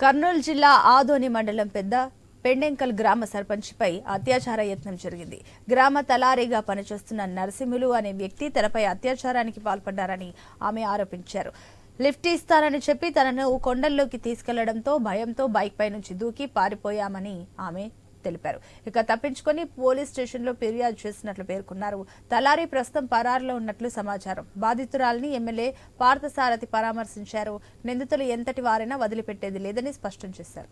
కర్నూలు జిల్లా ఆదోని మండలం పెద్ద పెండెంకల్ గ్రామ సర్పంచ్పై అత్యాచార యత్నం జరిగింది. గ్రామ తలారీగా పనిచేస్తున్న నరసింహులు అనే వ్యక్తి తనపై అత్యాచారానికి పాల్పడ్డారని ఆమె ఆరోపించారు. లిఫ్ట్ ఇస్తానని చెప్పి తనను కొండల్లోకి తీసుకెళ్ళడంతో భయంతో బైక్ పై నుంచి దూకి పారిపోయామని ఆమె తెలిపారు. ఇక తప్పించుకొని పోలీస్ స్టేషన్లో ఫిర్యాదు చేసినట్లు పేర్కొన్నారు. తలారి ప్రస్తుతం పరారులో ఉన్నట్లు సమాచారం. బాధితురాలిని ఎమ్మెల్యే పార్థసారథి పరామర్శించారు. నిందితులు ఎంతటి వారైనా వదిలిపెట్టేది లేదని స్పష్టం చేశారు.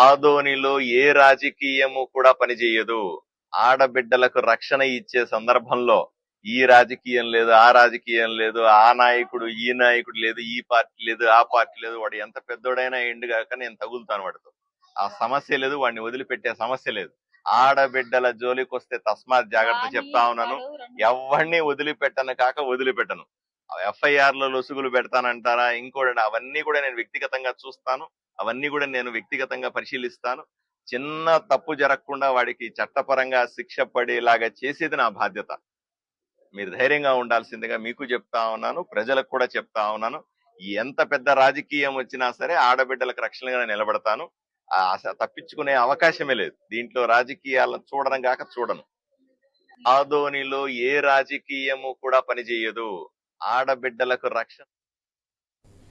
ఆదోనిలో ఏ రాజకీయము కూడా పనిచేయదు. ఆడబిడ్డలకు రక్షణ ఇచ్చే సందర్భంలో ఈ రాజకీయం లేదు ఆ రాజకీయం లేదు ఆ నాయకుడు ఈ నాయకుడు లేదు ఈ పార్టీ లేదు ఆ పార్టీ లేదు. వాడు ఎంత పెద్దోడైనా ఎండు కాక నేను తగులుతాను వాడితో. ఆ సమస్య లేదు వాడిని వదిలిపెట్టే సమస్య లేదు. ఆడబిడ్డల జోలికి వస్తే తస్మాత్ జాగ్రత్త చెప్తా ఉన్నాను. ఎవరిని వదిలిపెట్టను కాక వదిలిపెట్టను. ఎఫ్ఐఆర్లో లొసుగులు పెడతానంటారా? ఇంకోటి అవన్నీ కూడా నేను వ్యక్తిగతంగా చూస్తాను. అవన్నీ కూడా నేను వ్యక్తిగతంగా పరిశీలిస్తాను. చిన్న తప్పు జరగకుండా వాడికి చట్టపరంగా శిక్ష పడేలాగా చేసేది నా బాధ్యత. మీరు ధైర్యంగా ఉండాల్సిందిగా మీకు చెప్తా ఉన్నాను ప్రజలకు కూడా చెప్తా ఉన్నాను. ఎంత పెద్ద రాజకీయం వచ్చినా సరే ఆడబిడ్డలకు రక్షణగా నిలబడతాను. తప్పించుకునే అవకాశమే లేదు. దీంట్లో రాజకీయాలను చూడడం కాక చూడను. ఆదోనిలో ఏ రాజకీయము కూడా పనిచేయదు. ఆడబిడ్డలకు రక్షణ